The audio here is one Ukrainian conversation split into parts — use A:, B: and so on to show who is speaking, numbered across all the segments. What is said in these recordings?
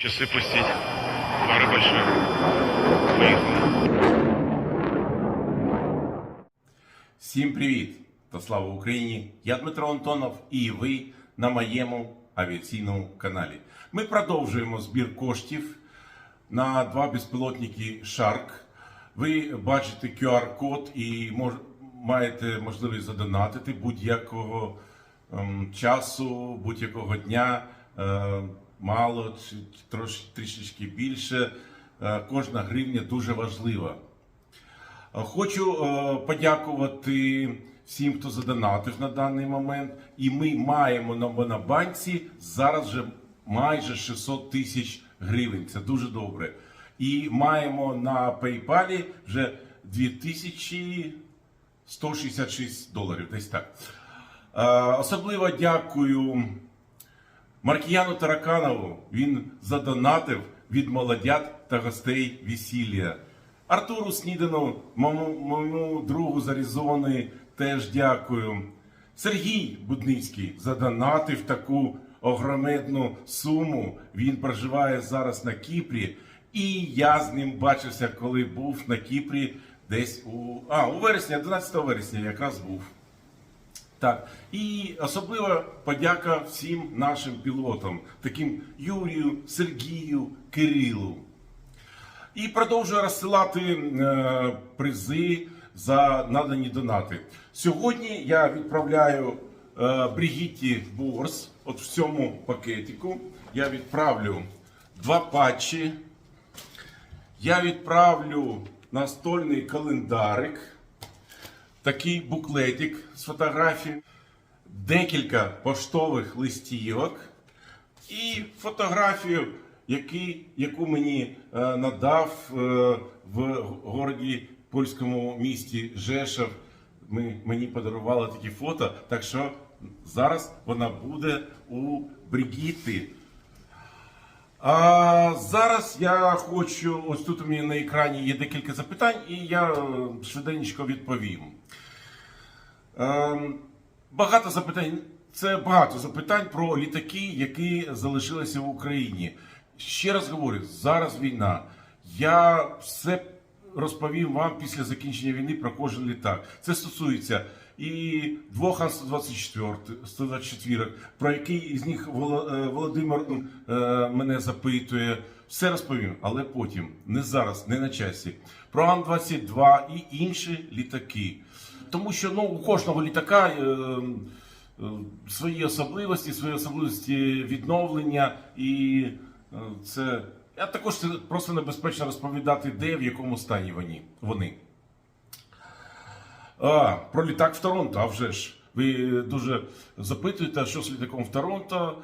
A: Часы пустить. Пара большая. Поехали.
B: Всім привіт та слава Україні! Я Дмитро Антонов і ви на моєму авіаційному каналі. Ми продовжуємо збір коштів на два безпілотники Shark. Ви бачите QR-код і мож, маєте можливість задонатити будь-якого ем, часу, будь-якого дня. Е, мало чи трош, трішечки більше. Е, кожна гривня дуже важлива. Хочу е, подякувати всім, хто задонатив на даний момент. І ми маємо на Монобанці зараз вже майже 600 тисяч гривень. Це дуже добре. І маємо на PayPal вже 2166 доларів. Десь так. Е, особливо дякую Маркіяну Тараканову. Він задонатив від молодят та гостей весілля. Артуру Снідану, моєму, моєму другу з Аризони, теж дякую. Сергій Будницький задонатив таку огромедну суму. Він проживає зараз на Кіпрі. І я з ним бачився, коли був на Кіпрі десь у. А, у вересні, 11 вересня якраз був. Так, і особлива подяка всім нашим пілотам, таким Юрію, Сергію, Кирилу. І продовжую розсилати е, призи за надані донати. Сьогодні я відправляю е, Бригітті Борс, от в цьому пакетику. Я відправлю два патчі. Я відправлю настольний календарик, такий буклетик з фотографій, декілька поштових листівок і фотографію, який, яку мені е, надав е, в городі польському місті Жешев. Ми, мені подарували такі фото, так що зараз вона буде у Бригіти. А зараз я хочу, ось тут у мене на екрані є декілька запитань, і я е, швиденько відповім. Ем, багато запитань. Це багато запитань про літаки, які залишилися в Україні. Ще раз говорю, зараз війна. Я все розповім вам після закінчення війни про кожен літак. Це стосується і двох Ан-124, про який із них е, Володимир е, мене запитує. Все розповім, але потім, не зараз, не на часі. Про Ан-22 і інші літаки. Тому що ну, у кожного літака е, е, свої особливості, свої особливості відновлення, і е, це а також просто небезпечно розповідати, де в якому стані вони. вони. А, про літак в Торонто, а вже ж. Ви дуже запитуєте, що з літаком в Торонто,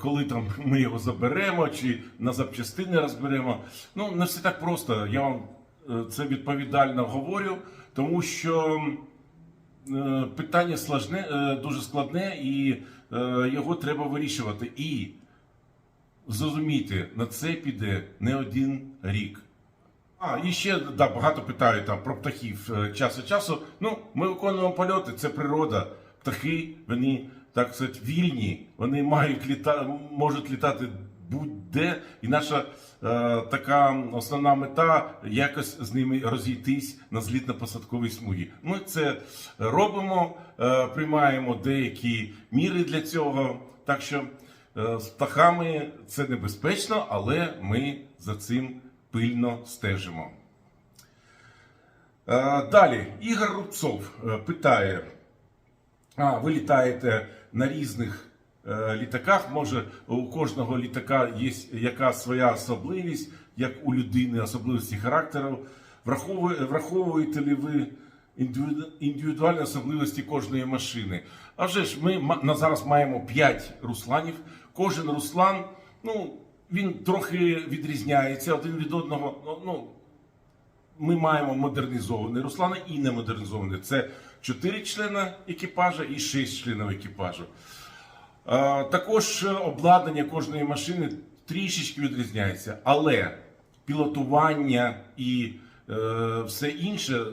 B: коли там ми його заберемо, чи на запчастини розберемо. Ну, не все так просто. Я вам е, це відповідально говорю, тому що е, питання сложне, е, дуже складне і е, його треба вирішувати. І зрозумійте, на це піде не один рік. А, і ще да, багато питають там про птахів час від часу. Ну, ми виконуємо польоти, це природа. Птахи, вони, так сказати, вільні, вони мають літа, можуть літати будь-де. І наша е, така основна мета якось з ними розійтись на злітно-посадковій смугі. Ми це робимо, е, приймаємо деякі міри для цього. Так що е, з птахами це небезпечно, але ми за цим пильно стежимо. Е, Далі Ігор Рубцов е, питає: а, ви літаєте на різних літаках. Може, у кожного літака є якась своя особливість, як у людини, особливості характеру. Враховує- Враховуєте ли ви індивідуальні особливості кожної машини? А вже ж ми на зараз маємо 5 русланів. Кожен руслан, ну, він трохи відрізняється один від одного. Ну, Ну, ми маємо модернізовані Руслани і немодернізовані. Це 4 члени екіпажа і 6 членів екіпажу. Е, Також обладнання кожної машини трішечки відрізняється, але пілотування і е, все інше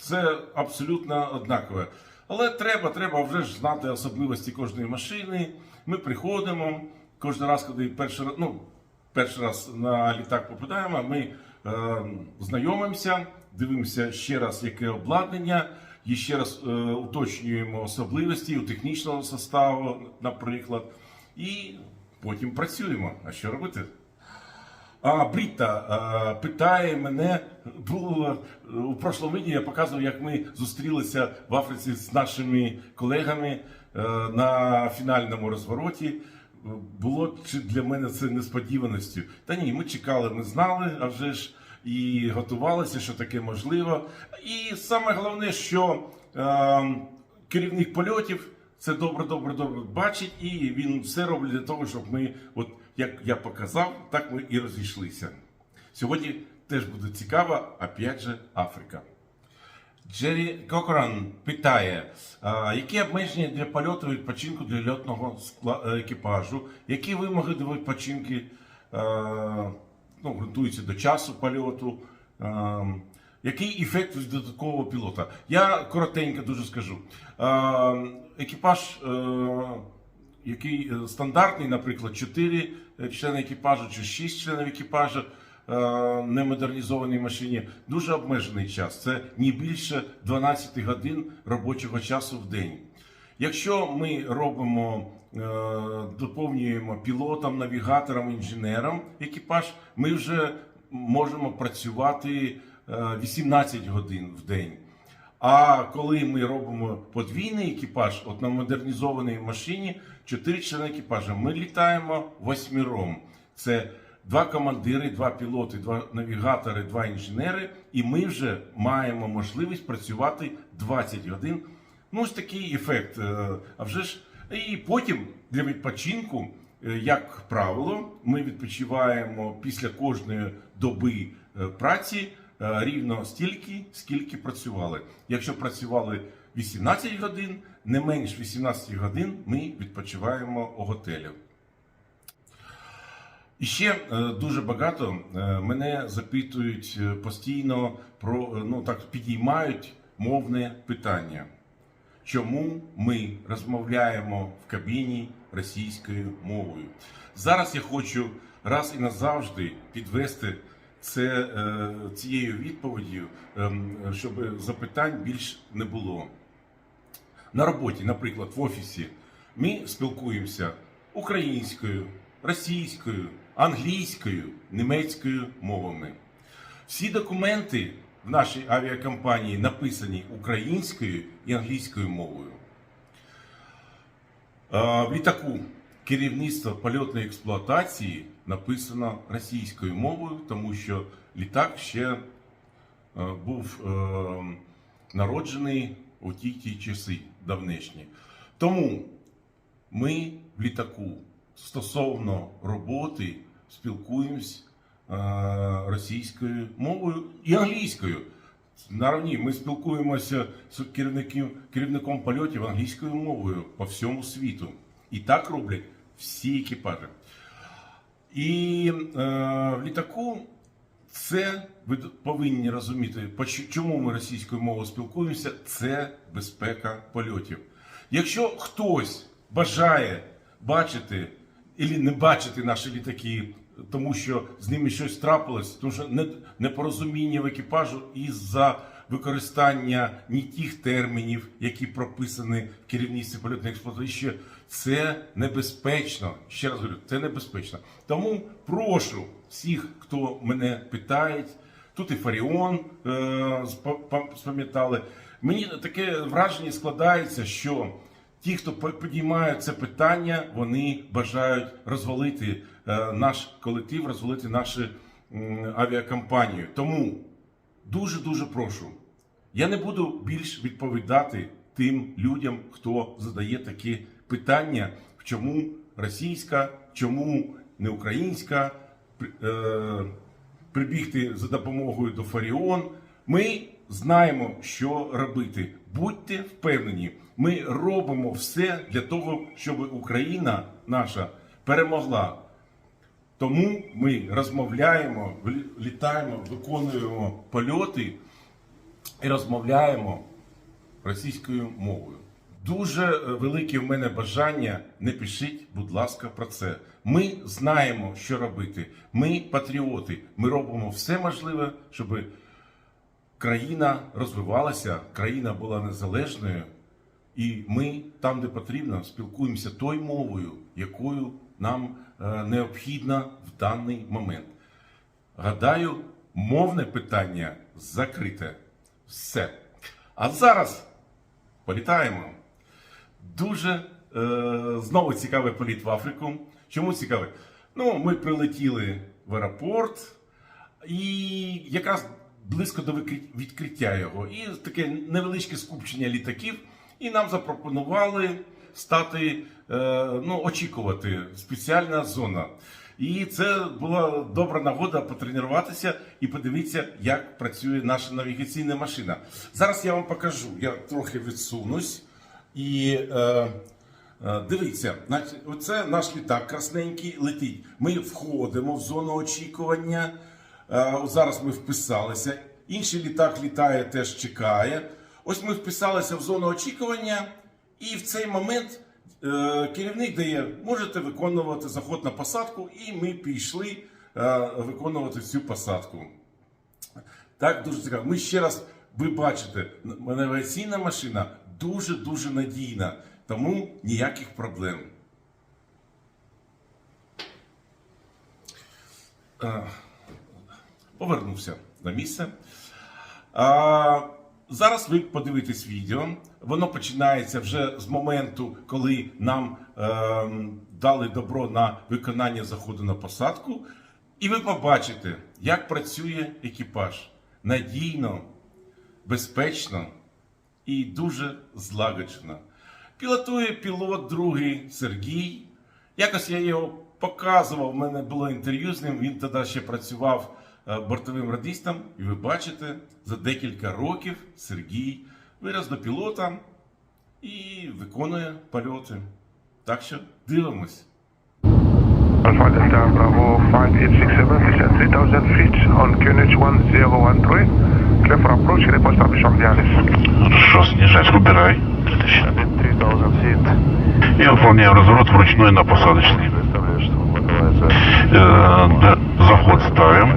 B: це абсолютно однакове. Але треба, треба вже ж знати особливості кожної машини. Ми приходимо кожен раз, коли перший раз, ну, перший раз на літак попадаємо, ми е, знайомимося, дивимося ще раз, яке обладнання, і ще раз е, уточнюємо особливості у технічного составу, наприклад, і потім працюємо. А що робити? А Бріта е, питає мене, було у прошлому відео я показував, як ми зустрілися в Африці з нашими колегами е, на фінальному розвороті. Було чи для мене це несподіваністю? Та ні, ми чекали, ми знали, а вже ж і готувалися, що таке можливо. І саме головне, що е, керівник польотів це добре, добре, добре бачить, і він все робить для того, щоб ми, от як я показав, так ми і розійшлися. Сьогодні теж буде цікаво, опять же, Африка. Джері Кокоран питає, які обмеження для польоту відпочинку для льотного е, екіпажу, які вимоги до відпочинки е, ну, ґрунтуються до часу польоту, е, який ефект від додаткового пілота? Я коротенько дуже скажу. Е, екіпаж, е, який е, стандартний, наприклад, 4 члени екіпажу чи 6 членів екіпажу, е, немодернізованій машині дуже обмежений час. Це не більше 12 годин робочого часу в день. Якщо ми робимо, е, доповнюємо пілотом, навігатором, інженером екіпаж, ми вже можемо працювати е, 18 годин в день. А коли ми робимо подвійний екіпаж, от на модернізованій машині, 4 члени екіпажа, ми літаємо восьміром. Це два командири, два пілоти, два навігатори, два інженери, і ми вже маємо можливість працювати 20 годин. Ну, ось такий ефект. Е, А вже ж і потім для відпочинку, е, як правило, ми відпочиваємо після кожної доби е, праці рівно стільки, скільки працювали. Якщо працювали 18 годин, не менш 18 годин ми відпочиваємо у готелі. І ще дуже багато мене запитують постійно про ну так підіймають мовне питання. Чому ми розмовляємо в кабіні російською мовою? Зараз я хочу раз і назавжди підвести це е, цією відповіддю, ем, щоб запитань більш не було. На роботі, наприклад, в офісі, ми спілкуємося українською, російською, англійською, німецькою мовами. Всі документи в нашій авіакомпанії написані українською і англійською мовою. В літаку керівництво польотної експлуатації написано російською мовою, тому що літак ще е, був е, народжений у ті ті часи давнешні. Тому ми в літаку стосовно роботи спілкуємось російською мовою і англійською. Наравні ми спілкуємося з керівником, керівником польотів англійською мовою по всьому світу. І так роблять всі екіпажі. І е, в літаку це ви повинні розуміти, чому ми російською мовою спілкуємося, це безпека польотів. Якщо хтось бажає бачити або не бачити наші літаки, тому що з ними щось трапилось, тому що не- непорозуміння в екіпажу із-за використання не тих термінів, які прописані в керівництві польотної експлуатації, це небезпечно. Ще раз говорю, це небезпечно. Тому прошу всіх, хто мене питає, тут і Фаріон е, спа- па- спам'ятали. Мені таке враження складається, що ті, хто по- це питання, вони бажають розвалити е, наш колектив, розвалити нашу авіакомпанію. Тому дуже дуже прошу. Я не буду більш відповідати тим людям, хто задає такі питання, чому російська, чому не українська, е, прибігти за допомогою до Фаріон. Ми знаємо, що робити. Будьте впевнені, ми робимо все для того, щоб Україна наша перемогла. Тому ми розмовляємо, літаємо, виконуємо польоти і розмовляємо російською мовою. Дуже е, велике в мене бажання. Не пишіть, будь ласка, про це. Ми знаємо, що робити. Ми патріоти. Ми робимо все можливе, щоб країна розвивалася, країна була незалежною. І ми там, де потрібно, спілкуємося тою мовою, якою нам е, необхідно в даний момент. Гадаю, мовне питання закрите. Все. А зараз політаємо. Дуже е, знову цікавий політ в Африку. Чому цікавий? Ну, ми прилетіли в аеропорт, і якраз близько до відкриття його. І таке невеличке скупчення літаків. І нам запропонували стати, е, ну, очікувати спеціальна зона. І це була добра нагода потренуватися і подивитися, як працює наша навігаційна машина. Зараз я вам покажу. Я трохи відсунусь. І е, е, дивіться, оце наш літак красненький летить. Ми входимо в зону очікування. Зараз ми вписалися. Інший літак літає, теж чекає. Ось ми вписалися в зону очікування, і в цей момент е, керівник дає, можете виконувати заход на посадку, і ми пішли е, виконувати цю посадку. Так, дуже цікаво. Ми ще раз, ви бачите, навігаційна машина дуже-дуже надійна, тому ніяких проблем. Е, Повернувся на місце. Зараз ви подивитесь відео. Воно починається вже з моменту, коли нам ем, дали добро на виконання заходу на посадку. І ви побачите, як працює екіпаж надійно, безпечно і дуже злагоджено. Пілотує пілот другий Сергій. Якось я його показував, в мене було інтерв'ю з ним. Він тоді ще працював е, бортовим радистом. І ви бачите, за декілька років Сергій вирос до пілота і виконує польоти. Так що дивимось.
C: Alpha Delta Bravo 5867, descend 3000 feet on QNH 1013. Clear for approach, report submission Dialis.
D: Хорошо, снижать, выбирай.
C: 3000 feet.
D: Я выполняю разворот вручную на посадочный.
C: Представляю, что боковая
D: Э, да, заход ставим.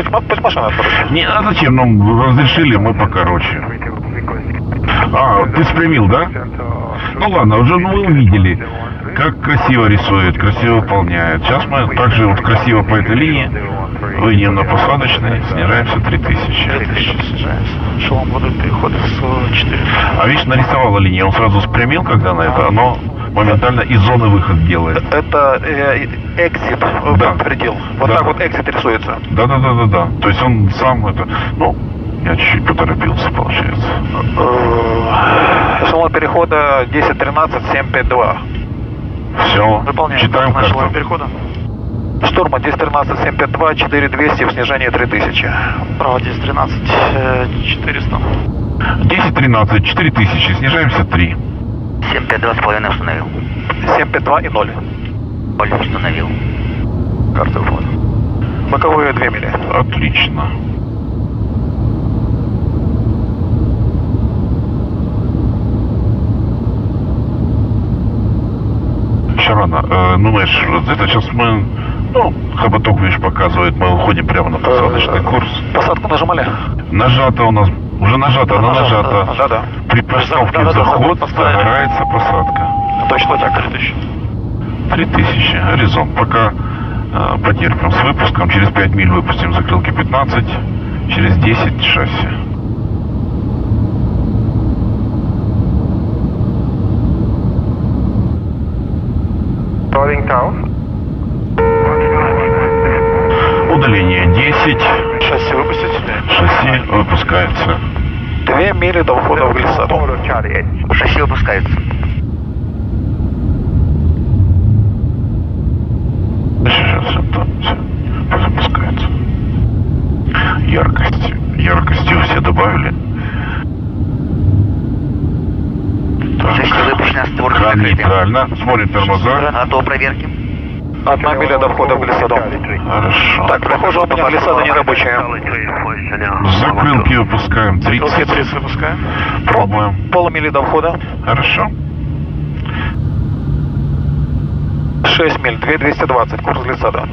D: Все
C: А,
D: есть.
C: пусть, ма- пусть машина отправится.
D: Не, а зачем? Ну, разрешили, мы покороче. А, ты спрямил, да? Ну ладно, уже ну, вы увидели, Как красиво рисует, красиво выполняет. Сейчас мы также вот красиво по этой линии выйдем на посадочный, снижаемся 3000.
E: 3000 снижаемся. Шелом водой перехода с 4.
D: А видишь, нарисовала линию, он сразу спрямил, когда на это, оно моментально из зоны выход делает.
E: Это э, экзит, э,
D: Да.
E: предел. Вот
D: Да.
E: так вот экзит рисуется.
D: Да-да-да-да-да. То есть он сам это... Ну, я чуть-чуть поторопился, получается.
E: Э, Эшелон перехода 1013 752.
D: Все,
E: Выполняем
D: читаем
E: наш
D: карту.
E: перехода. Штурма 1013 752 4200 в снижении 3000. Право 1013 400.
D: 10-13, 4000, снижаемся 3.
F: 752 с половиной установил.
E: 752 и 0.
F: Поле установил.
E: Карта ввода. Боковые 2 мили.
D: Отлично. Еще рано. Э, ну, знаешь, это сейчас мы... Ну, хоботок, видишь, показывает, мы уходим прямо на посадочный курс.
E: Посадку нажимали?
D: Нажато у нас, уже нажато, она нажата.
E: да, да.
D: При постановке
E: Да,
D: заход загорается посадка.
E: Точно так. 3000.
D: 3000, горизонт. Пока э, потерпим с выпуском. Через 5 миль выпустим закрылки 15. Через 10 шасси.
C: Rolling down.
D: Удаление 10.
E: Шасси выпустить?
D: Шасси выпускается.
E: 2 мили до входа в глиссаду.
C: Polo Charlie 8.
F: Шасси выпускается.
D: Правильно. Смотрит тормоза.
F: А то проверки.
E: От мобиля до входа в лесодом.
D: Хорошо.
E: Так, похоже, у меня глиссада не рабочая.
D: Закрылки выпускаем. 30.
E: Закрылки 30 выпускаем.
D: Пробуем.
E: Полмили до входа.
D: Хорошо.
E: 6 миль, 2220, курс глиссада.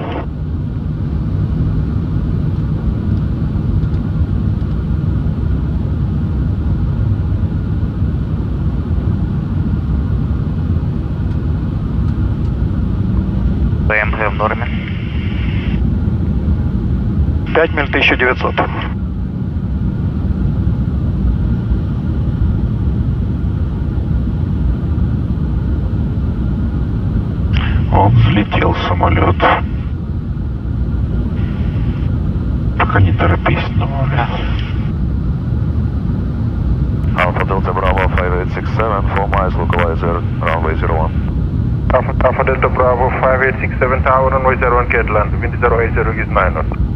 E: 5 миль, 1900.
D: Он взлетел самолет. Пока не торопись, но...
G: Alpha Delta Bravo 5867, 4 miles localizer, runway 01.
C: Alpha, Alpha Delta Bravo 5867 Tower, runway 01 Catland, wind 080 is 9 knots.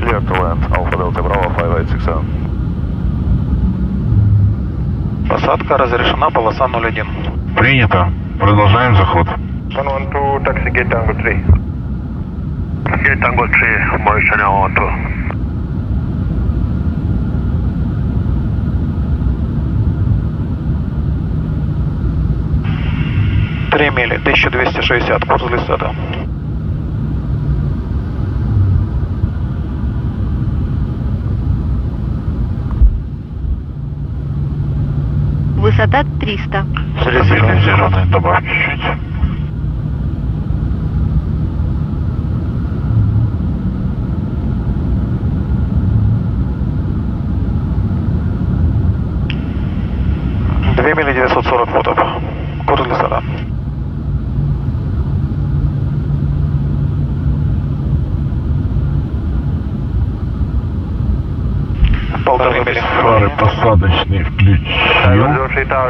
G: Clear to land, Alpha Delta Bravo 5867.
E: Посадка разрешена, полоса 01.
D: Принято. Продолжаем заход.
C: 112 taxi gate Tango 3.
G: Gate Tango 3, motion on 2.
E: Три мили, 1260, курс глиссада.
H: Высота 300.
D: зеленый добавь чуть-чуть.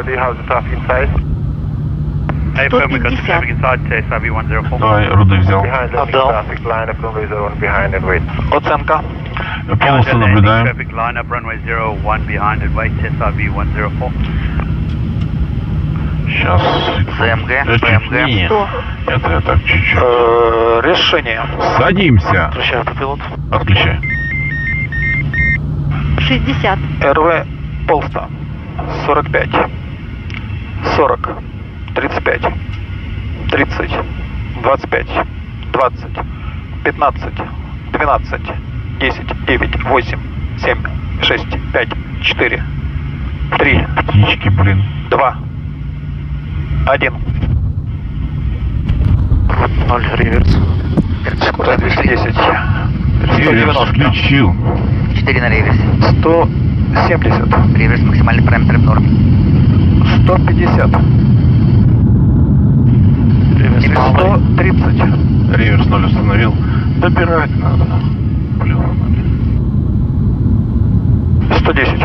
C: 03 Tower, do you have the traffic inside?
H: 150.
D: Давай, руды взял.
C: Behind the
E: Отдал.
C: traffic line up runway 01 behind and wait.
E: Оценка.
D: Полосы наблюдаем.
I: Traffic lineup, runway 01 behind and wait, SRV 104.
D: Сейчас.
F: ПМГ,
D: Да чуть
F: ПМГ.
D: не.
H: Сто.
D: Это я так чуть-чуть.
E: Э, решение.
D: Садимся.
E: Включаю автопилот.
D: Отключай.
H: 60.
E: РВ Полста. 45. 40. 35. 30. 25. 20. 15. 12. 10. 9. 8. 7. 6. 5. 4. 3.
D: Птички, блин.
E: 2. 1. 0 реверс. Скорость 210.
D: Реверс
E: 190.
D: включил.
F: 4 на реверсе.
E: 170.
F: Реверс максимальный параметр в норме.
E: 150. 130.
D: Реверс 0 установил. Добирать надо. Плюнули.
E: 110.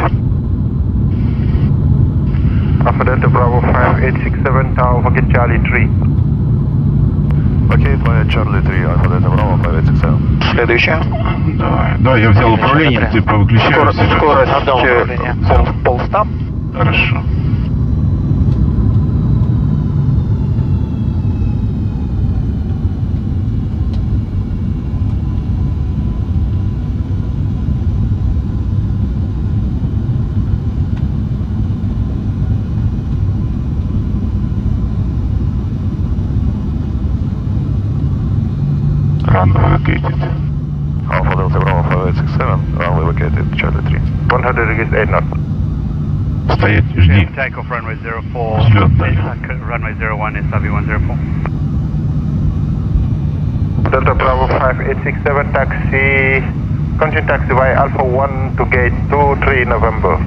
C: Alpha Delta Bravo 5867 Tower, forget Charlie 3.
G: Окей, твоя Charlie 3, Alpha Delta Bravo 5867.
E: Следующая.
D: Давай, давай, я взял управление, ты повыключаешь.
E: Скорость, скорость э, пол, полста.
D: Хорошо.
C: 100 degrees 8 knots.
D: Стоять, жди.
I: Takeoff runway 04,
D: Взлет дали.
I: uh, runway 01, SRV 104.
C: Delta Bravo 5867 taxi, continue taxi via Alpha 1 to gate 23 November.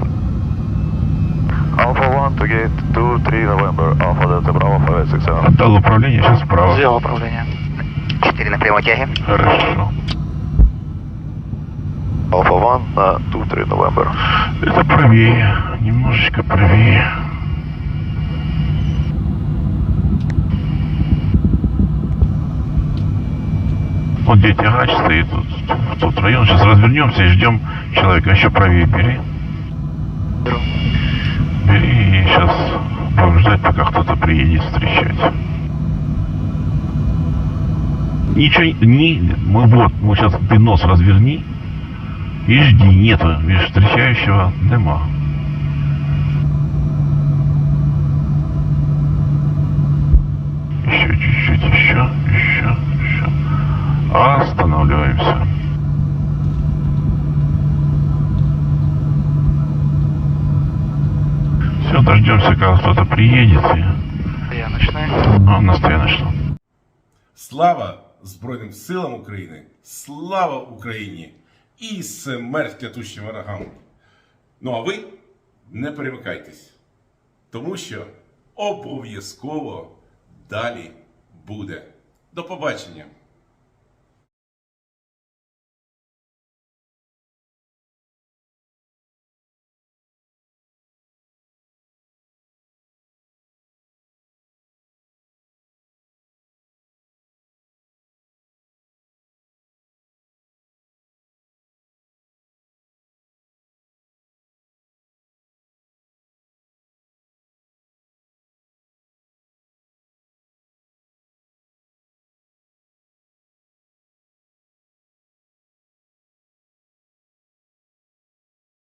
G: Alpha 1 to gate 23 November, Alpha Delta Bravo 5867.
D: Отдал управление, сейчас вправо.
E: Сделал управление.
F: 4 на прямой тяге.
D: Хорошо.
G: Alpha 1 на 23 November.
D: Это правее. Немножечко правее. Вот где тягач стоит, тут, в тот район. Сейчас развернемся и ждем человека. Еще правее бери. Бери и сейчас будем ждать, пока кто-то приедет встречать. Ничего, не, мы вот, мы сейчас ты нос разверни и жди, нету, видишь, встречающего нема. Еще чуть-чуть, еще, еще, еще. Останавливаемся. Все, дождемся, когда кто-то приедет. И...
E: Я начну.
D: Ну, настояночно.
B: Слава Збройним силам України! Слава Україні! І смерть клятущим ворогам! Ну а ви не перемикайтесь, тому що обов'язково далі буде. До побачення!